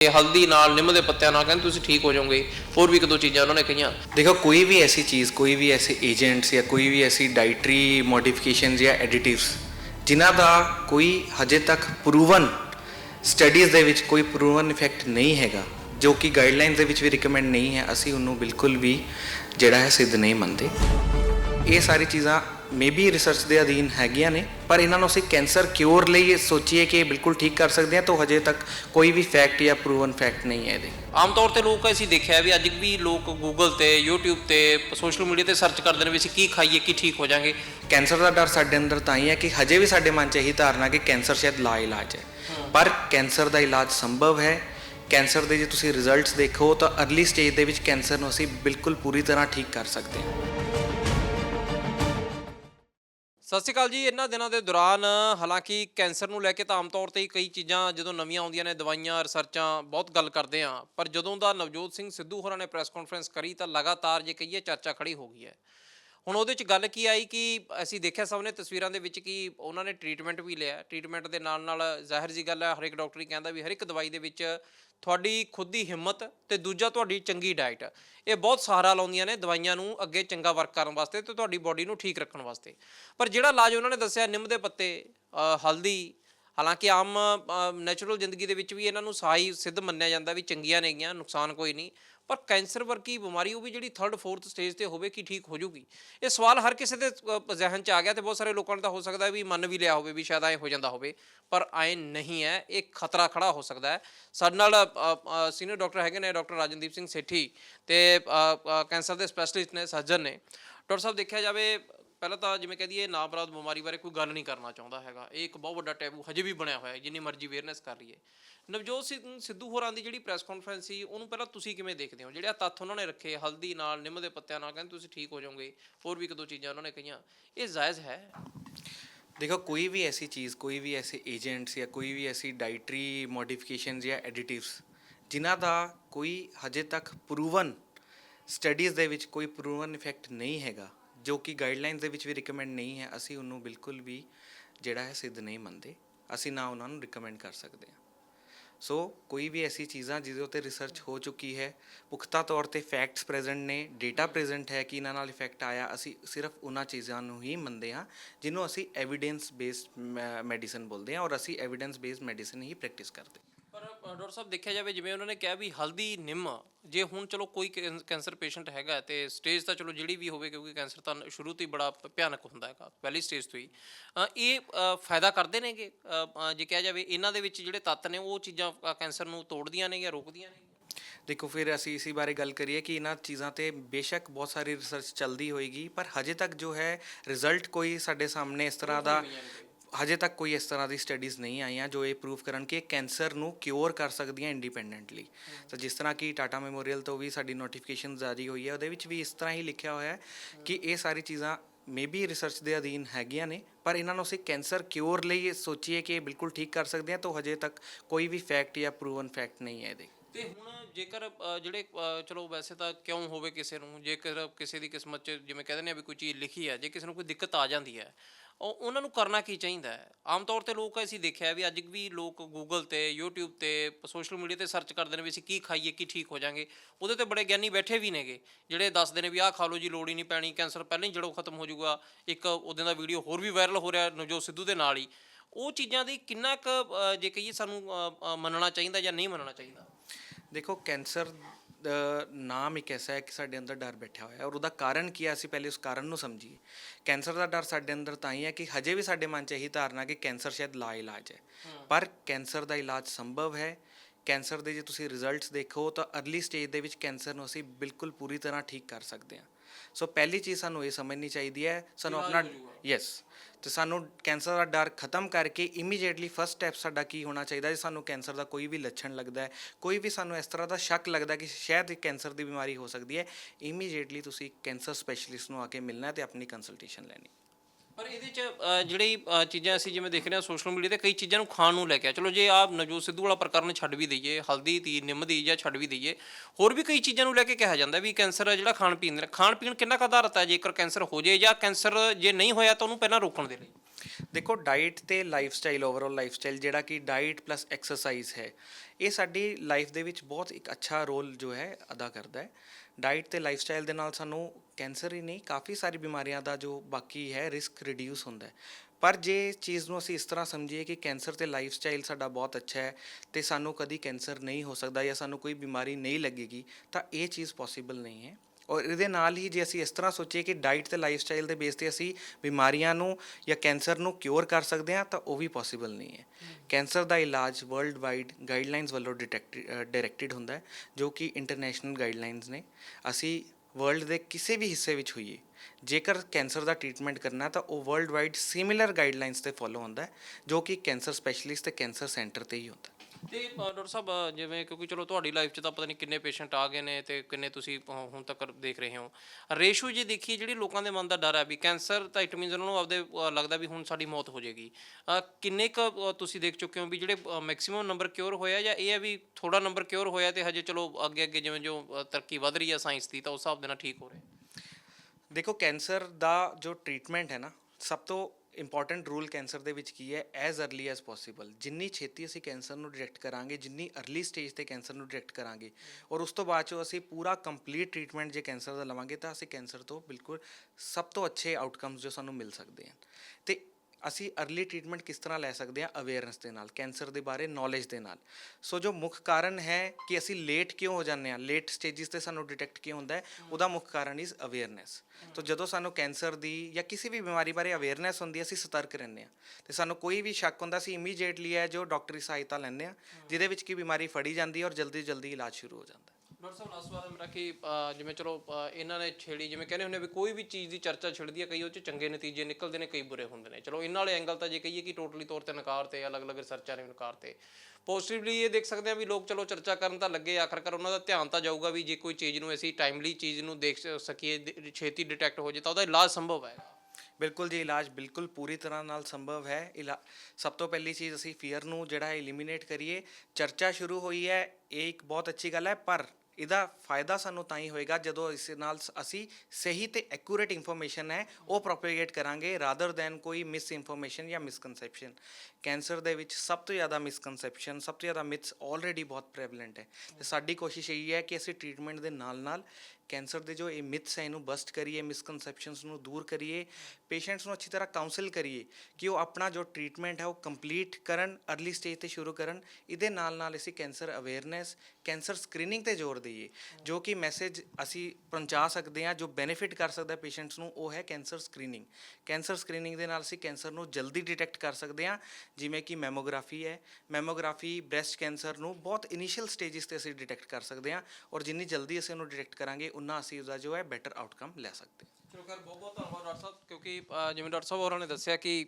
ਤੇ ਹਲਦੀ ਨਾਲ ਨਿੰਮ ਦੇ ਪੱਤਿਆਂ ਨਾਲ ਕਹਿੰਦੇ ਤੁਸੀਂ ਠੀਕ ਹੋ ਜਾਓਗੇ। ਹੋਰ ਵੀ ਇੱਕ ਦੋ ਚੀਜ਼ਾਂ ਉਹਨਾਂ ਨੇ ਕਹੀਆਂ। ਦੇਖੋ, ਕੋਈ ਵੀ ਐਸੀ ਚੀਜ਼, ਕੋਈ ਵੀ ऐसे एजेंट्स ਜਾਂ ਕੋਈ ਵੀ ਐਸੀ डाइटरी ਮੋਡੀਫਿਕੇਸ਼ਨ ਜਾਂ ਐਡੀਟਿਵਸ ਜਿਨ੍ਹਾਂ ਦਾ ਕੋਈ ਹਜੇ ਤੱਕ ਪ੍ਰੂਵਨ ਸਟੱਡੀਜ਼ ਦੇ ਵਿੱਚ ਕੋਈ ਪ੍ਰੂਵਨ ਇਫੈਕਟ ਨਹੀਂ ਹੈਗਾ, ਜੋ ਕਿ ਗਾਈਡਲਾਈਨਸ ਦੇ ਵਿੱਚ ਵੀ ਰეკਮੈਂਡ ਨਹੀਂ ਹੈ, ਅਸੀਂ ਉਹਨੂੰ ਬਿਲਕੁਲ ਵੀ ਜਿਹੜਾ ਹੈ ਸਿੱਧ ਨਹੀਂ ਮੰਨਦੇ। ਇਹ ਸਾਰੀ ਚੀਜ਼ਾਂ ਮੇਬੀ ਰਿਸਰਚ ਦੇ ਅਧੀਨ ਹੈਗੀਆਂ ਨੇ ਪਰ ਇਹਨਾਂ ਨੂੰ ਅਸੀਂ ਕੈਂਸਰ ਕਿਉਰ ਲਈ ਸੋਚੀਏ ਕਿ ਇਹ ਬਿਲਕੁਲ ਠੀਕ ਕਰ ਸਕਦੇ ਹਾਂ ਤਾਂ ਹਜੇ ਤੱਕ ਕੋਈ ਵੀ ਫੈਕਟ ਜਾਂ ਪ੍ਰੂਵਨ ਫੈਕਟ ਨਹੀਂ ਹੈ ਇਹਦੇ। ਆਮ ਤੌਰ ਤੇ ਲੋਕ ਅਸੀਂ ਦੇਖਿਆ ਵੀ ਅੱਜ ਵੀ ਲੋਕ ਗੂਗਲ ਤੇ YouTube ਤੇ ਸੋਸ਼ਲ ਮੀਡੀਆ ਤੇ ਸਰਚ ਕਰਦੇ ਨੇ ਵੀ ਅਸੀਂ ਕੀ ਖਾਈਏ ਕੀ ਠੀਕ ਹੋ ਜਾਾਂਗੇ। ਕੈਂਸਰ ਦਾ ਡਰ ਸਾਡੇ ਅੰਦਰ ਤਾਂ ਹੀ ਹੈ ਕਿ ਹਜੇ ਵੀ ਸਾਡੇ ਮਨ 'ਚ ਇਹੀ ਧਾਰਨਾ ਕਿ ਕੈਂਸਰ ਸ਼ਾਇਦ ਲਾ ਇਲਾਜ ਹੈ। ਪਰ ਕੈਂਸਰ ਦਾ ਇਲਾਜ ਸੰਭਵ ਹੈ। ਕੈਂਸਰ ਦੇ ਜੇ ਤੁਸੀਂ ਰਿਜ਼ਲਟਸ ਦੇਖੋ ਤਾਂ ਅਰਲੀ ਸਟੇਜ ਦੇ ਵਿੱਚ ਕੈਂਸਰ ਨੂੰ ਅਸੀਂ ਬਿਲਕੁਲ ਪੂਰੀ ਤਰ੍ਹਾਂ ਠੀਕ ਕਰ ਸਕਦੇ ਹਾਂ। ਸਤਿ ਸ਼੍ਰੀ ਅਕਾਲ ਜੀ। ਇਹਨਾਂ ਦਿਨਾਂ ਦੇ ਦੌਰਾਨ ਹਾਲਾਂਕਿ ਕੈਂਸਰ ਨੂੰ ਲੈ ਕੇ ਤਾਂ ਆਮ ਤੌਰ ਤੇ ਕਈ ਚੀਜ਼ਾਂ ਜਦੋਂ ਨਵੀਆਂ ਆਉਂਦੀਆਂ ਨੇ, ਦਵਾਈਆਂ, ਰਿਸਰਚਾਂ, ਬਹੁਤ ਗੱਲ ਕਰਦੇ ਆ ਪਰ ਜਦੋਂ ਦਾ ਨਵਜੋਤ ਸਿੰਘ ਸਿੱਧੂ ਹੋਰਾਂ ਨੇ ਪ੍ਰੈਸ ਕਾਨਫਰੰਸ ਕਰੀ ਤਾਂ ਲਗਾਤਾਰ ਜੇ ਕਹੀਏ ਚਰਚਾ ਖੜੀ ਹੋ ਗਈ ਹੈ। ਹੁਣ ਉਹਦੇ ਚ ਗੱਲ ਕੀ ਆਈ ਕਿ ਅਸੀਂ ਦੇਖਿਆ ਸਭ ਨੇ ਤਸਵੀਰਾਂ ਦੇ ਵਿੱਚ ਕਿ ਉਹਨਾਂ ਨੇ ਟ੍ਰੀਟਮੈਂਟ ਵੀ ਲਿਆ। ਟ੍ਰੀਟਮੈਂਟ ਦੇ ਨਾਲ ਨਾਲ ਜ਼ਾਹਿਰ ਜੀ ਗੱਲ ਹੈ ਹਰ ਇੱਕ ਡਾਕਟਰ ਹੀ ਕਹਿੰਦਾ ਵੀ ਹਰ ਇੱਕ ਦਵਾਈ ਦੇ ਵਿੱਚ ਤੁਹਾਡੀ ਖੁਦ ਦੀ ਹਿੰਮਤ ਤੇ ਦੂਜਾ ਤੁਹਾਡੀ ਚੰਗੀ ਡਾਈਟ ਇਹ ਬਹੁਤ ਸਹਾਰਾ ਲਾਉਂਦੀਆਂ ਨੇ ਦਵਾਈਆਂ ਨੂੰ ਅੱਗੇ ਚੰਗਾ ਵਰਕ ਕਰਨ ਵਾਸਤੇ ਤੇ ਤੁਹਾਡੀ ਬਾਡੀ ਨੂੰ ਠੀਕ ਰੱਖਣ ਵਾਸਤੇ। ਪਰ ਜਿਹੜਾ ਇਲਾਜ ਉਹਨਾਂ ਨੇ ਦੱਸਿਆ ਨਿੰਮ ਦੇ ਪੱਤੇ ਹਲਦੀ, ਹਾਲਾਂਕਿ ਆਮ ਨੈਚੁਰਲ ਜ਼ਿੰਦਗੀ ਦੇ ਵਿੱਚ ਵੀ ਇਹਨਾਂ ਨੂੰ ਸਾਈ ਸਿੱਧ ਮੰਨਿਆ ਜਾਂਦਾ ਵੀ ਚੰਗੀਆਂ ਨੇਗੀਆਂ, ਨੁਕਸਾਨ ਕੋਈ ਨਹੀਂ। ਪਰ ਕੈਂਸਰ ਵਰਗੀ ਬਿਮਾਰੀ ਉਹ ਵੀ ਜਿਹੜੀ 3rd 4th ਸਟੇਜ ਤੇ ਹੋਵੇ ਕੀ ਠੀਕ ਹੋ ਜੂਗੀ? ਇਹ ਸਵਾਲ ਹਰ ਕਿਸੇ ਦੇ ਅ, ਜ਼ਿਹਨ 'ਚ ਆ ਗਿਆ ਤੇ ਬਹੁਤ ਸਾਰੇ ਲੋਕਾਂ ਨੇ ਤਾਂ ਹੋ ਸਕਦਾ ਵੀ ਮੰਨ ਵੀ ਲਿਆ ਹੋਵੇ ਵੀ ਸ਼ਾਇਦ ਐ ਹੋ ਜਾਂਦਾ ਹੋਵੇ ਪਰ ਐ ਨਹੀਂ ਹੈ। ਇਹ ਖਤਰਾ ਖੜਾ ਹੋ ਸਕਦਾ ਹੈ। ਸਾਡੇ ਨਾਲ ਸੀਨੀਅਰ ਡਾਕਟਰ ਹੈਗੇ ਨੇ ਡਾਕਟਰ ਰਾਜਨਦੀਪ ਸਿੰਘ ਸੇਠੀ ਤੇ ਅ, ਅ, ਕੈਂਸਰ ਦੇ ਸਪੈਸ਼ਲਿਸਟ ਨੇ ਸਰਜਨ ਨੇ। ਡਾਕਟਰ ਸਾਹਿਬ ਦੇਖਿਆ ਜਾਵੇ ਪਹਿਲਾਂ ਤਾਂ ਜਿਵੇਂ ਕਹ ਦਈਏ ਨਾ ਬਰਾਦ ਬਿਮਾਰੀ ਬਾਰੇ ਕੋਈ ਗੱਲ ਨਹੀਂ ਕਰਨਾ ਚਾਹੁੰਦਾ ਹੈਗਾ ਇਹ ਇੱਕ ਬਹੁਤ ਵੱਡਾ ਟੈਬੂ ਹਜੇ ਵੀ ਬਣਿਆ ਹੋਇਆ ਹੈ ਜਿੰਨੀ ਮਰਜ਼ੀ ਅਵੇਅਰਨੈਸ ਕਰ ਲਈਏ ਨਵਜੋਤ ਸਿੰਘ ਸਿੱਧੂ ਹੋਰਾਂ ਦੀ ਜਿਹੜੀ ਪ੍ਰੈਸ ਕਾਨਫਰੰਸ ਸੀ ਉਹਨੂੰ ਪਹਿਲਾਂ ਤੁਸੀਂ ਕਿਵੇਂ ਦੇਖਦੇ ਹੋ ਜਿਹੜੇ ਆਹ ਤੱਥ ਉਹਨਾਂ ਨੇ ਰੱਖੇ ਹਲਦੀ ਨਾਲ ਨਿੰਮ ਦੇ ਪੱਤਿਆਂ ਨਾਲ ਕਹਿੰਦੇ ਤੁਸੀਂ ਠੀਕ ਹੋ ਜਾਓਗੇ ਹੋਰ ਵੀ ਇੱਕ ਦੋ ਚੀਜ਼ਾਂ ਉਹਨਾਂ ਨੇ ਕਹੀਆਂ ਇਹ ਜਾਇਜ਼ ਹੈ देखो कोई भी ऐसी चीज़ कोई भी ऐसे एजेंट्स या कोई भी ऐसी डाइटरी ਮੋਡੀਫਿਕੇਸ਼ਨਸ ਜਾਂ ਐਡੀਟਿਵਸ ਜਿਨ੍ਹਾਂ ਦਾ ਕੋਈ ਹਜੇ ਤੱਕ ਪ੍ਰੂਵਨ ਸਟੱਡੀਜ਼ ਦੇ ਵਿੱਚ ਕੋਈ ਪ੍ਰੂਵਨ ਇਫੈਕਟ ਨਹੀਂ ਹੈਗਾ ਜੋ ਕਿ ਗਾਈਡਲਾਈਨਸ ਦੇ ਵਿੱਚ ਵੀ ਰეკਮੈਂਡ ਨਹੀਂ ਹੈ, ਅਸੀਂ ਉਹਨੂੰ ਬਿਲਕੁਲ ਵੀ ਜਿਹੜਾ ਹੈ ਸਿੱਧ ਨਹੀਂ ਮੰਨਦੇ। ਅਸੀਂ ਨਾ ਉਹਨਾਂ ਨੂੰ ਰეკਮੈਂਡ ਕਰ ਸਕਦੇ ਹਾਂ। ਸੋ ਕੋਈ ਵੀ ਐਸੀ ਚੀਜ਼ਾਂ ਜਿਹਦੇ ਉੱਤੇ ਰਿਸਰਚ ਹੋ ਚੁੱਕੀ ਹੈ, ਪੁਖਤਾ ਤੌਰ ਤੇ ਫੈਕਟਸ ਪ੍ਰੈਜ਼ੈਂਟ ਨੇ ਡਾਟਾ ਪ੍ਰੈਜ਼ੈਂਟ ਹੈ ਕਿ ਇਹਨਾਂ ਨਾਲ ਇਫੈਕਟ ਆਇਆ, ਅਸੀਂ ਸਿਰਫ ਉਹਨਾਂ ਚੀਜ਼ਾਂ ਨੂੰ ਹੀ ਮੰਨਦੇ ਹਾਂ, ਜਿਹਨੂੰ ਅਸੀਂ ਐਵੀਡੈਂਸ ਬੇਸਡ ਮੈਡੀਸਨ ਬੋਲਦੇ ਹਾਂ ਔਰ ਅਸੀਂ ਐਵੀਡੈਂਸ ਬੇਸਡ ਮੈਡੀਸਨ ਹੀ ਪ੍ਰੈਕਟਿਸ ਕਰਦੇ ਹਾਂ। ਡਾਕਟਰ ਸਾਹਿਬ, ਦੇਖਿਆ ਜਾਵੇ, ਜਿਵੇਂ ਉਹਨਾਂ ਨੇ ਕਿਹਾ ਵੀ ਹਲਦੀ, ਨਿੰਮ, ਜੇ ਹੁਣ ਚਲੋ ਕੋਈ ਕੈਂ- ਕੈਂਸਰ ਪੇਸ਼ੈਂਟ ਹੈਗਾ ਹੈ ਤੇ ਸਟੇਜ ਤਾਂ ਚਲੋ ਜਿਹੜੀ ਵੀ ਹੋਵੇ, ਕਿਉਂਕਿ ਕੈਂਸਰ ਤਾਂ ਸ਼ੁਰੂ ਤੋਂ ਹੀ ਬੜਾ ਭਿਆਨਕ ਹੁੰਦਾ ਹੈਗਾ, ਪਹਿਲੀ ਸਟੇਜ ਤੋਂ ਹੀ। ਇਹ ਫਾਇਦਾ ਕਰਦੇ ਨੇਗੇ? ਜੇ ਕਿਹਾ ਜਾਵੇ, ਇਹਨਾਂ ਦੇ ਵਿੱਚ ਜਿਹੜੇ ਤੱਤ ਨੇ, ਉਹ ਚੀਜ਼ਾਂ ਕੈਂਸਰ ਨੂੰ ਤੋੜਦੀਆਂ ਨੇ ਜਾਂ ਰੋਕਦੀਆਂ ਨੇ? ਦੇਖੋ, ਫਿਰ ਅਸੀਂ ਇਸੇ ਬਾਰੇ ਗੱਲ ਕਰੀਏ ਕਿ ਇਹਨਾਂ ਚੀਜ਼ਾਂ ਤੇ ਬੇਸ਼ੱਕ ਬਹੁਤ ਸਾਰੀ ਰਿਸਰਚ ਚੱਲਦੀ ਹੋਏਗੀ, ਪਰ ਹਜੇ ਤੱਕ ਜੋ ਹੈ ਰਿਜ਼ਲਟ ਕੋਈ ਸਾਡੇ ਸਾਹਮਣੇ ਇਸ ਤਰ੍ਹਾਂ ਦਾ ਹਜੇ ਤੱਕ ਕੋਈ ਇਸ ਤਰ੍ਹਾਂ ਦੀ ਸਟੱਡੀਜ਼ ਨਹੀਂ ਆਈਆਂ ਜੋ ਇਹ ਪ੍ਰੂਵ ਕਰਨ ਕਿ ਕੈਂਸਰ ਨੂੰ ਕਿਉਰ ਕਰ ਸਕਦੀਆਂ ਇੰਡੀਪੈਂਡੈਂਟਲੀ ਤਾਂ ਜਿਸ ਤਰ੍ਹਾਂ ਕਿ ਟਾਟਾ ਮੈਮੋਰੀਅਲ ਤੋਂ ਵੀ ਸਾਡੀ ਨੋਟੀਫਿਕੇਸ਼ਨ ਜਾਰੀ ਹੋਈ ਹੈ, ਉਹਦੇ ਵਿੱਚ ਵੀ ਇਸ ਤਰ੍ਹਾਂ ਹੀ ਲਿਖਿਆ ਹੋਇਆ ਹੈ ਕਿ ਇਹ ਸਾਰੀ ਚੀਜ਼ਾਂ ਮੇਬੀ ਰਿਸਰਚ ਦੇ ਅਧੀਨ ਹੈਗੀਆਂ ਨੇ, ਪਰ ਇਹਨਾਂ ਨੂੰ ਅਸੀਂ ਕੈਂਸਰ ਕਿਉਰ ਲਈ ਸੋਚੀਏ ਕਿ ਇਹ ਬਿਲਕੁਲ ਠੀਕ ਕਰ ਸਕਦੇ ਹਾਂ ਤਾਂ ਹਜੇ ਤੱਕ ਕੋਈ ਵੀ ਫੈਕਟ ਜਾਂ ਪ੍ਰੂਵਨ ਫੈਕਟ ਨਹੀਂ ਹੈ ਇਹਦੇ। ਤੇ ਹੁਣ ਜੇਕਰ ਜਿਹੜੇ ਚਲੋ ਵੈਸੇ ਤਾਂ ਕਿਉਂ ਹੋਵੇ ਕਿਸੇ ਨੂੰ, ਜੇਕਰ ਕਿਸੇ ਦੀ ਕਿਸਮਤ 'ਚ ਜਿਵੇਂ ਕਹਿੰਦੇ ਨੇ ਵੀ ਕੋਈ ਚੀਜ਼ ਲਿਖੀ ਹੈ, ਜੇ ਕਿਸੇ ਨੂੰ ਕੋਈ ਦਿੱਕਤ ਆ ਜਾਂਦੀ ਹੈ ਉਹਨਾਂ ਨੂੰ ਕਰਨਾ ਕੀ ਚਾਹੀਦਾ ਹੈ? ਆਮ ਤੌਰ ਤੇ ਲੋਕ ਅਸੀਂ ਦੇਖਿਆ ਵੀ ਅੱਜ ਵੀ ਲੋਕ ਗੂਗਲ ਤੇ, YouTube ਤੇ ਸੋਸ਼ਲ ਮੀਡੀਆ ਤੇ ਸਰਚ ਕਰਦੇ ਨੇ ਵੀ ਅਸੀਂ ਕੀ ਖਾਈਏ, ਕੀ ਠੀਕ ਹੋ ਜਾਾਂਗੇ। ਉਹਦੇ ਤੇ ਬੜੇ ਗਿਆਨੀ ਬੈਠੇ ਵੀ ਨੇਗੇ, ਜਿਹੜੇ ਦੱਸਦੇ ਨੇ ਵੀ ਆਹ ਖਾ ਲਓ ਜੀ, ਲੋੜ ਹੀ ਨਹੀਂ ਪੈਣੀ, ਕੈਂਸਰ ਪਹਿਲਾਂ ਹੀ ਜੜੋਂ ਖਤਮ ਹੋ ਜਾਊਗਾ। ਇੱਕ ਉਹਦੇ ਦਾ ਵੀਡੀਓ ਹੋਰ ਵੀ ਵਾਇਰਲ ਹੋ ਰਿਹਾ ਨਵਜੋਤ ਸਿੱਧੂ ਦੇ ਨਾਲ ਹੀ। ਉਹ ਚੀਜ਼ਾਂ ਦੀ ਕਿੰਨਾ ਕੁ ਜੇ ਕਹੀਏ ਸਾਨੂੰ ਮੰਨਣਾ ਚਾਹੀਦਾ ਜਾਂ ਨਹੀਂ ਮੰਨਣਾ ਚਾਹੀਦਾ? ਦੇਖੋ, ਕੈਂਸਰ ਨਾਮ ਇੱਕ ਐਸਾ ਹੈ ਕਿ ਸਾਡੇ ਅੰਦਰ ਡਰ ਬੈਠਾ ਹੋਇਆ ਹੈ ਔਰ ਉਹਦਾ ਕਾਰਨ ਕੀ ਹੈ ਅਸੀਂ ਪਹਿਲੇ ਉਸ ਕਾਰਨ ਨੂੰ ਸਮਝੀਏ। ਕੈਂਸਰ ਦਾ ਡਰ ਸਾਡੇ ਅੰਦਰ ਤਾਂ ਹੀ ਹੈ ਕਿ ਹਜੇ ਵੀ ਸਾਡੇ ਮਨ 'ਚ ਇਹੀ ਧਾਰਨਾ ਕਿ ਕੈਂਸਰ ਸ਼ਾਇਦ ਲਾ ਇਲਾਜ ਹੈ। ਪਰ ਕੈਂਸਰ ਦਾ ਇਲਾਜ ਸੰਭਵ ਹੈ। ਕੈਂਸਰ ਦੇ ਜੇ ਤੁਸੀਂ ਰਿਜ਼ਲਟਸ ਦੇਖੋ ਤਾਂ ਅਰਲੀ ਸਟੇਜ ਦੇ ਵਿੱਚ ਕੈਂਸਰ ਨੂੰ ਅਸੀਂ ਬਿਲਕੁਲ ਪੂਰੀ ਤਰ੍ਹਾਂ ਠੀਕ ਕਰ ਸਕਦੇ ਹਾਂ। ਸੋ ਪਹਿਲੀ ਚੀਜ਼ ਸਾਨੂੰ ਇਹ ਸਮਝਣੀ ਚਾਹੀਦੀ ਹੈ ਸਾਨੂੰ ਆਪਣਾ ਯੈਸ ਤੇ ਸਾਨੂੰ ਕੈਂਸਰ ਦਾ ਡਰ ਖਤਮ ਕਰਕੇ ਇਮੀਡੀਏਟਲੀ ਫਸਟ ਸਟੈਪ ਸਾਡਾ ਕੀ ਹੋਣਾ ਚਾਹੀਦਾ ਹੈ? ਸਾਨੂੰ ਕੈਂਸਰ ਦਾ ਕੋਈ ਵੀ ਲੱਛਣ ਲੱਗਦਾ ਹੈ ਕੋਈ ਵੀ ਸਾਨੂੰ ਇਸ ਤਰ੍ਹਾਂ ਦਾ ਸ਼ੱਕ ਲੱਗਦਾ ਕਿ ਸ਼ਾਇਦ ਕੈਂਸਰ ਦੀ ਬਿਮਾਰੀ ਹੋ ਸਕਦੀ ਹੈ ਇਮੀਡੀਏਟਲੀ ਤੁਸੀਂ ਕੈਂਸਰ ਸਪੈਸ਼ਲਿਸਟ ਨੂੰ ਆ ਕੇ ਮਿਲਣਾ ਤੇ ਆਪਣੀ ਕੰਸਲਟੇਸ਼ਨ ਲੈਣੀ। ਪਰ ਇਹਦੇ ਚ ਅ, ਜਿਹੜੀ ਅ, ਚੀਜ਼ਾਂ ਅਸੀਂ ਜਿਵੇਂ ਦੇਖ ਰਹੇ ਹਾਂ ਸੋਸ਼ਲ ਮੀਡੀਆ ਤੇ ਕਈ ਚੀਜ਼ਾਂ ਨੂੰ ਖਾਣ ਨੂੰ ਲੈ ਕੇ ਆ। ਚਲੋ ਜੇ ਆਪ ਨਵਜੋਤ ਸਿੱਧੂ ਵਾਲਾ ਪ੍ਰਕਰਨ ਛੱਡ ਵੀ ਦਈਏ ਹਲਦੀ ਦੀ ਨਿੰਮ ਦੀ ਜਾਂ ਛੱਡ ਵੀ ਦਈਏ ਹੋਰ ਵੀ ਕਈ ਚੀਜ਼ਾਂ ਨੂੰ ਲੈ ਕੇ ਕਿਹਾ ਜਾਂਦਾ ਵੀ ਕੈਂਸਰ ਆ ਜਿਹੜਾ ਖਾਣ ਪੀਣ ਦੇ ਨਾਲ- ਖਾਣ ਪੀਣ ਕਿੰਨਾ ਕੁ ਆਧਾਰਿਤ ਹੈ ਜੇਕਰ ਕੈਂਸਰ ਹੋ ਜੇ ਜਾਂ ਕੈਂਸਰ ਜੇ ਨਹੀਂ ਹੋਇਆ ਤਾਂ ਉਹਨੂੰ ਪਹਿਲਾਂ ਰੋਕਣ ਦੇ ਲਈ। ਦੇਖੋ ਡਾਈਟ ਤੇ lifestyle overall lifestyle ਜਿਹੜਾ ਕਿ ਡਾਈਟ ਪਲੱਸ ਐਕਸਰਸਾਈਜ਼ ਹੈ, ਇਹ ਸਾਡੀ ਲਾਈਫ ਦੇ ਵਿੱਚ ਬਹੁਤ ਇੱਕ ਅੱਛਾ ਰੋਲ ਜੋ ਹੈ, ਅਦਾ ਕਰਦਾ ਹੈ। ਡਾਈਟ ਤੇ ਲਾਈਫ ਸਟਾਈਲ ਦੇ ਨਾਲ ਸਾਨੂੰ ਕੈਂਸਰ ਹੀ ਨਹੀਂ, ਕਾਫੀ ਸਾਰੀ ਬਿਮਾਰੀਆਂ ਦਾ ਜੋ ਬਾਕੀ ਹੈ ਰਿਸਕ ਰਿਡਿਊਸ ਹੁੰਦਾ ਹੈ। ਪਰ ਜੇ ਚੀਜ਼ ਨੂੰ ਅਸੀਂ ਇਸ ਤਰ੍ਹਾਂ ਸਮਝੀਏ ਕਿ ਕੈਂਸਰ ਤੇ ਲਾਈਫ ਸਟਾਈਲ ਸਾਡਾ ਬਹੁਤ ਅੱਛਾ ਹੈ ਤੇ ਸਾਨੂੰ ਕਦੀ ਕੈਂਸਰ ਨਹੀਂ ਹੋ ਸਕਦਾ ਜਾਂ ਸਾਨੂੰ ਕੋਈ ਬਿਮਾਰੀ ਨਹੀਂ ਲੱਗੇਗੀ, ਤਾਂ ਇਹ ਚੀਜ਼ ਪੋਸੀਬਲ ਨਹੀਂ ਹੈ। ਔਰ ਇਹਦੇ ਨਾਲ ਹੀ ਜੇ ਅਸੀਂ ਇਸ ਤਰ੍ਹਾਂ ਸੋਚੀਏ ਕਿ ਡਾਈਟ ਤੇ ਲਾਈਫ ਸਟਾਈਲ ਦੇ ਬੇਸ ਤੇ ਅਸੀਂ ਬਿਮਾਰੀਆਂ ਨੂੰ ਜਾਂ ਕੈਂਸਰ ਨੂੰ ਕਿਉਰ ਕਰ ਸਕਦੇ ਹਾਂ, ਤਾਂ ਉਹ ਵੀ ਪੋਸੀਬਲ ਨਹੀਂ ਹੈ। ਕੈਂਸਰ ਦਾ ਇਲਾਜ ਵਰਲਡ ਵਾਈਡ ਗਾਈਡਲਾਈਨਸ ਵੱਲੋਂ ਡਾਇਰੈਕਟਡ ਹੁੰਦਾ ਹੈ, ਜੋ ਕਿ ਇੰਟਰਨੈਸ਼ਨਲ ਗਾਈਡਲਾਈਨਸ ਨੇ। ਅਸੀਂ ਵਰਲਡ ਦੇ ਕਿਸੇ ਵੀ ਹਿੱਸੇ ਵਿੱਚ ਹੋਈਏ, ਜੇਕਰ ਕੈਂਸਰ ਦਾ ਟ੍ਰੀਟਮੈਂਟ ਕਰਨਾ ਤਾਂ ਉਹ ਵਰਲਡ ਵਾਈਡ ਸਿਮਿਲਰ ਗਾਈਡਲਾਈਨਸ ਤੇ ਫੋਲੋ ਹੁੰਦਾ ਹੈ, ਜੋ ਕਿ ਕੈਂਸਰ ਸਪੈਸ਼ਲਿਸਟ ਤੇ ਕੈਂਸਰ ਸੈਂਟਰ ਤੇ ਹੀ ਹੁੰਦਾ ਤੇ ਅ, ਡਾਕਟਰ ਸਾਹਿਬ ਅ, ਜਿਵੇਂ ਕਿਉਂਕਿ ਚਲੋ ਤੁਹਾਡੀ ਲਾਈਫ 'ਚ ਤਾਂ ਪਤਾ ਨਹੀਂ ਕਿੰਨੇ ਪੇਸ਼ੈਂਟ ਆ ਗਏ ਨੇ ਤੇ ਕਿੰਨੇ ਤੁਸੀਂ ਅ, ਹੁਣ ਤੱਕ ਦੇਖ ਰਹੇ ਹੋ। ਰੇਸ਼ੋ ਜੇ ਦੇਖੀਏ ਜਿਹੜੀ ਲੋਕਾਂ ਦੇ ਮਨ ਦਾ ਡਰ ਹੈ ਵੀ ਕੈਂਸਰ ਤਾਂ ਇਟ ਮੀਨਸ ਉਹਨਾਂ ਨੂੰ ਆਪਦੇ ਅ, ਲੱਗਦਾ ਵੀ ਹੁਣ ਸਾਡੀ ਮੌਤ ਹੋ ਜਾਏਗੀ। ਅ, ਕਿੰਨੇ ਕ ਤੁਸੀਂ ਦੇਖ ਚੁੱਕੇ ਹੋ ਵੀ ਜਿਹੜੇ ਮੈਕਸਿਮਮ ਨੰਬਰ ਕਿਉਰ ਹੋਇਆ ਜਾਂ ਇਹ ਹੈ ਵੀ ਥੋੜਾ ਨੰਬਰ ਕਿਉਰ ਹੋਇਆ ਤੇ ਹਜੇ ਚਲੋ ਅੱਗੇ ਅੱਗੇ ਜਿਵੇਂ ਜੋ ਅ, ਤਰੱਕੀ ਵਧ ਰਹੀ ਹੈ ਸਾਇੰਸ ਦੀ ਤਾਂ ਉਸ ਹਿਸਾਬ ਦੇ ਨਾਲ ਠੀਕ ਹੋ ਰਿਹਾ। ਦੇਖੋ ਕੈਂਸਰ ਦਾ ਜੋ ਟ੍ਰੀਟਮੈਂਟ ਹੈ ਨਾ ਸਭ ਤੋਂ ਇੰਪੋਰਟੈਂਟ ਰੂਲ ਕੈਂਸਰ ਦੇ ਵਿੱਚ ਕੀ ਹੈ? ਐਜ਼ अर्ਲੀ ਐਜ਼ ਪੋਸੀਬਲ ਜਿੰਨੀ ਛੇਤੀ ਅਸੀਂ ਕੈਂਸਰ ਨੂੰ ਡਿਟੈਕਟ ਕਰਾਂਗੇ, ਜਿੰਨੀ अर्ਲੀ ਸਟੇਜ ਤੇ ਕੈਂਸਰ ਨੂੰ ਡਿਟੈਕਟ ਕਰਾਂਗੇ, ਔਰ ਉਸ ਤੋਂ ਬਾਅਦ ਚੋਂ ਅਸੀਂ ਪੂਰਾ ਕੰਪਲੀਟ ਟ੍ਰੀਟਮੈਂਟ ਜੇ ਕੈਂਸਰ ਦਾ ਲਵਾਂਗੇ, ਤਾਂ ਅਸੀਂ ਕੈਂਸਰ ਤੋਂ ਬਿਲਕੁਲ ਸਭ ਤੋਂ ਅੱਛੇ ਆਊਟਕਮਸ ਜੋ ਸਾਨੂੰ ਮਿਲ ਸਕਦੇ ਹਨ। ਤੇ ਅਸੀਂ अर्ਲੀ ਟ੍ਰੀਟਮੈਂਟ ਕਿਸ ਤਰ੍ਹਾਂ ਲੈ ਸਕਦੇ ਹਾਂ ਅਵੇਅਰਨੈਸ ਦੇ ਨਾਲ ਕੈਂਸਰ ਦੇ ਬਾਰੇ ਨੌਲੇਜ ਦੇ ਨਾਲ। ਸੋ ਜੋ ਮੁੱਖ ਕਾਰਨ ਹੈ ਕਿ ਅਸੀਂ ਲੇਟ ਕਿਉਂ ਹੋ ਜਾਂਦੇ ਹਾਂ ਲੇਟ ਸਟੇਜਸ ਤੇ ਸਾਨੂੰ ਡਿਟੈਕਟ ਕਿਉਂ ਹੁੰਦਾ ਹੈ ਉਹਦਾ ਮੁੱਖ ਕਾਰਨ ਇਜ਼ ਅਵੇਅਰਨੈਸ ਤੋ ਜਦੋਂ ਸਾਨੂੰ ਕੈਂਸਰ ਦੀ ਜਾਂ ਕਿਸੇ ਵੀ ਬਿਮਾਰੀ ਬਾਰੇ ਅਵੇਅਰਨੈਸ ਹੁੰਦੀ ਹੈ ਅਸੀਂ ਸਤਰਕ ਰਹਿੰਦੇ ਹਾਂ। ਤੇ ਸਾਨੂੰ ਕੋਈ ਵੀ ਸ਼ੱਕ ਹੁੰਦਾ ਸੀ ਇਮੀਡੀਏਟਲੀ ਹੈ ਜੋ ਡਾਕਟਰੀ ਸਹਾਇਤਾ ਲੈਂਦੇ ਹਾਂ ਜਿਹਦੇ ਵਿੱਚ ਕੀ ਬਿਮਾਰੀ ਫੜੀ ਜਾਂਦੀ ਹੈ ਔਰ ਜਲਦੀ ਜਲਦੀ ਇਲਾਜ ਸ਼ੁਰੂ ਹੋ ਜਾਂਦਾ ਹੈ। ਡਾਕਟਰ ਸਾਹਿਬ ਲਾਸਟ ਵਾਰ ਮੇਰਾ ਕਿ ਅ, ਜਿਵੇਂ ਚਲੋ ਅ, ਇਹਨਾਂ ਨੇ ਛੇੜੀ ਜਿਵੇਂ ਕਹਿੰਦੇ ਹੁੰਦੇ ਆ ਵੀ ਕੋਈ ਵੀ ਚੀਜ਼ ਦੀ ਚਰਚਾ ਛਿੜਦੀ ਹੈ ਕਈ ਉਹ ਚ ਚੰਗੇ ਨਤੀਜੇ ਨਿਕਲਦੇ ਨੇ ਕਈ ਬੁਰੇ ਹੁੰਦੇ ਨੇ। ਚਲੋ ਇਹਨਾਂ ਵਾਲੇ ਐਂਗਲ ਤਾਂ ਜੇ ਕਹੀਏ ਕਿ ਟੋਟਲੀ ਤੌਰ ਤੇ ਨਕਾਰ ਤੇ ਅਲੱਗ-ਅਲੱਗ ਰਿਸਰਚਾਂ ਨੇ ਨਕਾਰ ਤੇ। ਪੋਜ਼ਿਟਿਵਲੀ ਇਹ ਦੇਖ ਸਕਦੇ ਆ ਵੀ ਲੋਕ ਚਲੋ ਚਰਚਾ ਕਰਨ ਤਾਂ ਲੱਗੇ ਆਖਰਕਾਰ ਉਹਨਾਂ ਦਾ ਧਿਆਨ ਤਾਂ ਜਾਊਗਾ ਵੀ ਜੇ ਕੋਈ ਚੀਜ਼ ਨੂੰ ਅਸੀਂ ਟਾਈਮਲੀ ਚੀਜ਼ ਨੂੰ ਦੇਖ ਸ- ਸਕੀਏ ਦ- ਛੇਤੀ ਡਿਟੈਕਟ ਹੋ ਜੇ ਤਾਂ ਉਹਦਾ ਇਲਾਜ ਸੰਭਵ ਹੈ। ਬਿਲਕੁਲ ਜੀ ਇਲਾਜ ਬਿਲਕੁਲ ਪੂਰੀ ਤਰ੍ਹਾਂ ਨਾਲ ਸੰਭਵ ਹੈ। ਇਲਾ ਸਭ ਤੋਂ ਪਹਿਲੀ ਚੀਜ਼ ਅਸੀਂ ਫੀਅਰ ਨੂੰ ਜਿਹੜਾ ਹੈ ਐਲੀਮੀਨੇਟ ਕਰੀਏ। ਚਰਚਾ ਸ਼ੁਰੂ ਹੋਈ ਹੈ ਇਹ ਇੱਕ ਬਹੁਤ ਅੱਛੀ ਗੱਲ ਹੈ ਪਰ ਇਹਦਾ ਫਾਇਦਾ ਸਾਨੂੰ ਤਾਂ ਹੀ ਹੋਏਗਾ ਜਦੋਂ ਇਸ ਨਾਲ ਸ- ਅਸੀਂ ਸਹੀ ਤੇ ਐਕੂਰੇਟ ਇਨਫੋਰਮੇਸ਼ਨ ਹੈ, ਉਹ ਪ੍ਰੋਪੇਗੇਟ ਕਰਾਂਗੇ ਰਾਦਰ ਦੈਨ ਕੋਈ ਮਿਸ ਇਨਫੋਰਮੇਸ਼ਨ ਜਾਂ ਮਿਸਕਨਸੈਪਸ਼ਨ ਕੈਂਸਰ ਦੇ ਵਿੱਚ ਸਭ ਤੋਂ ਜ਼ਿਆਦਾ ਮਿਸਕਨਸੈਪਸ਼ਨ ਸਭ ਤੋਂ ਜ਼ਿਆਦਾ ਮਿਥਸ ਆਲਰੇਡੀ ਬਹੁਤ ਪ੍ਰੈਵਲੈਂਟ ਹੈ। ਤੇ ਸਾਡੀ ਕੋਸ਼ਿਸ਼ ਇਹੀ ਹੈ ਕਿ ਅਸੀਂ ਟ੍ਰੀਟਮੈਂਟ ਦੇ ਨਾਲ ਨਾਲ ਕੈਂਸਰ ਦੇ ਜੋ ਇਹ ਮਿਥਸ ਹੈ, ਇਹਨੂੰ ਬਸਟ ਕਰੀਏ ਮਿਸਕਨਸੈਪਸ਼ਨਸ ਨੂੰ ਦੂਰ ਕਰੀਏ ਪੇਸ਼ੈਂਟਸ ਨੂੰ ਅੱਛੀ ਤਰ੍ਹਾਂ ਕਾਉਂਸਲ ਕਰੀਏ ਕਿ ਉਹ ਆਪਣਾ ਜੋ ਟ੍ਰੀਟਮੈਂਟ ਹੈ, ਉਹ ਕੰਪਲੀਟ ਕਰਨ अर्ਲੀ ਸਟੇਜ ਤੇ ਸ਼ੁਰੂ ਕਰਨ। ਇਹਦੇ ਨਾਲ ਨਾਲ ਅਸੀਂ ਕੈਂਸਰ ਅਵੇਅਰਨੈਸ ਕੈਂਸਰ ਸਕਰੀਨਿੰਗ ਤੇ ਜ਼ੋਰ ਦਈਏ, ਜੋ ਕਿ ਮੈਸੇਜ ਅਸੀਂ ਪਹੁੰਚਾ ਸਕਦੇ ਹਾਂ, ਜੋ ਬੈਨੀਫਿਟ ਕਰ ਸਕਦਾ ਪੇਸ਼ੈਂਟਸ ਨੂੰ, ਉਹ ਹੈ ਕੈਂਸਰ ਸਕਰੀਨਿੰਗ ਕੈਂਸਰ ਸਕਰੀਨਿੰਗ ਦੇ ਨਾਲ ਅਸੀਂ ਕੈਂਸਰ ਨੂੰ ਜਲਦੀ ਡਿਟੈਕਟ ਕਰ ਸਕਦੇ ਹਾਂ, ਜਿਵੇਂ ਕਿ ਮੈਮੋਗ੍ਰਾਫੀ ਹੈ। ਮੈਮੋਗ੍ਰਾਫੀ ਬ੍ਰੈਸਟ ਕੈਂਸਰ ਨੂੰ ਬਹੁਤ ਇਨੀਸ਼ੀਅਲ ਸਟੇਜਸ ਤੇ ਅਸੀਂ ਡਿਟੈਕਟ ਕਰ ਸਕਦੇ ਹਾਂ, ਔਰ ਜਿੰਨੀ ਜਲਦੀ ਅਸੀਂ ਉਹਨੂੰ ਡਿਟੈਕਟ ਕਰਾਂਗੇ ਉਨਾ ਅਸੀਂ ਉਹਦਾ ਜੋ ਹੈ ਬੈਟਰ ਆਊਟਕਮ ਲੈ ਸਕਦੇ ਹਾਂ। ਚਲੋ ਖੈਰ ਬਹੁਤ ਬਹੁਤ ਧੰਨਵਾਦ ਡਾਕਟਰ ਸਾਹਿਬ ਕਿਉਂਕਿ ਅ, ਜਿਵੇਂ ਡਾਕਟਰ ਸਾਹਿਬ ਹੋਰਾਂ ਨੇ ਦੱਸਿਆ ਕਿ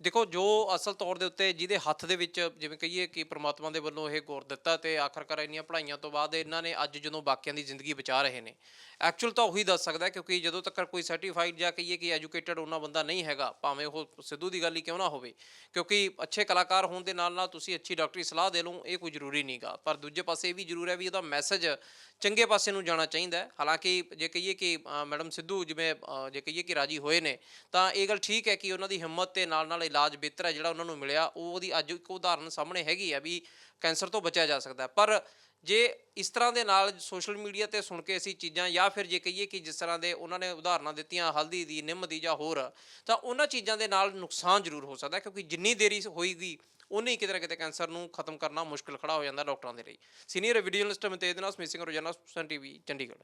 ਦੇਖੋ, ਜੋ ਅਸਲ ਤੌਰ ਦੇ ਉੱਤੇ ਜਿਹਦੇ ਹੱਥ ਦੇ ਵਿੱਚ ਜਿਵੇਂ ਕਹੀਏ ਕਿ ਪ੍ਰਮਾਤਮਾ ਦੇ ਵੱਲੋਂ ਇਹ ਗੁਰ ਦਿੱਤਾ ਤੇ ਆਖਰਕਾਰ ਇੰਨੀਆਂ ਪੜ੍ਹਾਈਆਂ ਤੋਂ ਬਾਅਦ ਇਹਨਾਂ ਨੇ ਅੱਜ ਜਦੋਂ ਬਾਕੀਆਂ ਦੀ ਜ਼ਿੰਦਗੀ ਬਚਾ ਰਹੇ ਨੇ ਐਕਚੁਅਲ ਤਾਂ ਉਹੀ ਦੱਸ ਸਕਦਾ ਕਿਉਂਕਿ ਜਦੋਂ ਤੱਕ ਕੋਈ ਸਰਟੀਫਾਈਡ ਜਾਂ ਕਹੀਏ ਕਿ ਐਜੂਕੇਟਡ ਉਹਨਾਂ ਬੰਦਾ ਨਹੀਂ ਹੈਗਾ, ਭਾਵੇਂ ਉਹ ਸਿੱਧੂ ਦੀ ਗੱਲ ਹੀ ਕਿਉਂ ਨਾ ਹੋਵੇ, ਕਿਉਂਕਿ ਅੱਛੇ ਕਲਾਕਾਰ ਹੋਣ ਦੇ ਨਾਲ ਨਾਲ ਤੁਸੀਂ ਅੱਛੀ ਡਾਕਟਰੀ ਸਲਾਹ ਦੇ ਲਓ, ਇਹ ਕੋਈ ਜ਼ਰੂਰੀ ਨਹੀਂਗਾ ਪਰ ਦੂਜੇ ਪਾਸੇ ਇਹ ਵੀ ਜ਼ਰੂਰ ਹੈ ਵੀ ਉਹਦਾ ਮੈਸੇਜ ਚੰਗੇ ਪਾਸੇ ਨੂੰ ਜਾਣਾ ਚਾਹੀਦਾ ਹੈ। ਹਾਲਾਂਕਿ ਜੇ ਕਹੀਏ ਕਿ ਮੈਡਮ ਸਿੱਧੂ ਜਿਵੇਂ ਜੇ ਕਹੀਏ ਕਿ ਰਾਜੀ ਹੋਏ ਨੇ, ਤਾਂ ਇਹ ਗੱਲ ਠੀਕ ਹੈ ਕਿ ਉਹਨਾਂ ਦੀ ਹਿੰਮਤ ਤੇ ਨਾਲ ਨਾਲ ਇਲਾਜ ਬਿਹਤਰ ਹੈ ਜਿਹੜਾ ਉਹਨਾਂ ਨੂੰ ਮਿਲਿਆ ਉਹ ਉਹਦੀ ਅੱਜ ਇੱਕ ਉਦਾਹਰਨ ਸਾਹਮਣੇ ਹੈਗੀ ਆ ਵੀ ਕੈਂਸਰ ਤੋਂ ਬਚਿਆ ਜਾ ਸਕਦਾ ਪਰ ਜੇ ਇਸ ਤਰ੍ਹਾਂ ਦੇ ਨਾਲ ਸੋਸ਼ਲ ਮੀਡੀਆ ਤੇ ਸੁਣ ਕੇ ਅਸੀਂ ਚੀਜ਼ਾਂ ਜਾਂ ਫਿਰ ਜੇ ਕਹੀਏ ਕਿ ਜਿਸ ਤਰ੍ਹਾਂ ਦੇ ਉਹਨਾਂ ਨੇ ਉਦਾਹਰਨਾਂ ਦਿੱਤੀਆਂ, ਹਲਦੀ ਦੀ, ਨਿੰਮ ਦੀ ਜਾਂ ਹੋਰ, ਤਾਂ ਉਹਨਾਂ ਚੀਜ਼ਾਂ ਦੇ ਨਾਲ ਨੁਕਸਾਨ ਜ਼ਰੂਰ ਹੋ ਸਕਦਾ ਕਿਉਂਕਿ ਜਿੰਨੀ ਦੇਰੀ ਹੋਏਗੀ ਉਨੀ ਕਿਤੇ ਨਾ ਕਿਤੇ ਕੈਂਸਰ ਨੂੰ ਖਤਮ ਕਰਨਾ ਮੁਸ਼ਕਲ ਖੜਾ ਹੋ ਜਾਂਦਾ ਡਾਕਟਰਾਂ ਦੇ ਲਈ। ਸੀਨੀਅਰ ਵੀਡੀਓ ਜਰਨਲਿਸਟ ਮਤੇਜ ਨਾਲ ਸਮਿਸਿੰਗ ਰੋਜ਼ਾਨਾ ਸੁਨ ਟੀਵੀ, ਚੰਡੀਗੜ੍ਹ।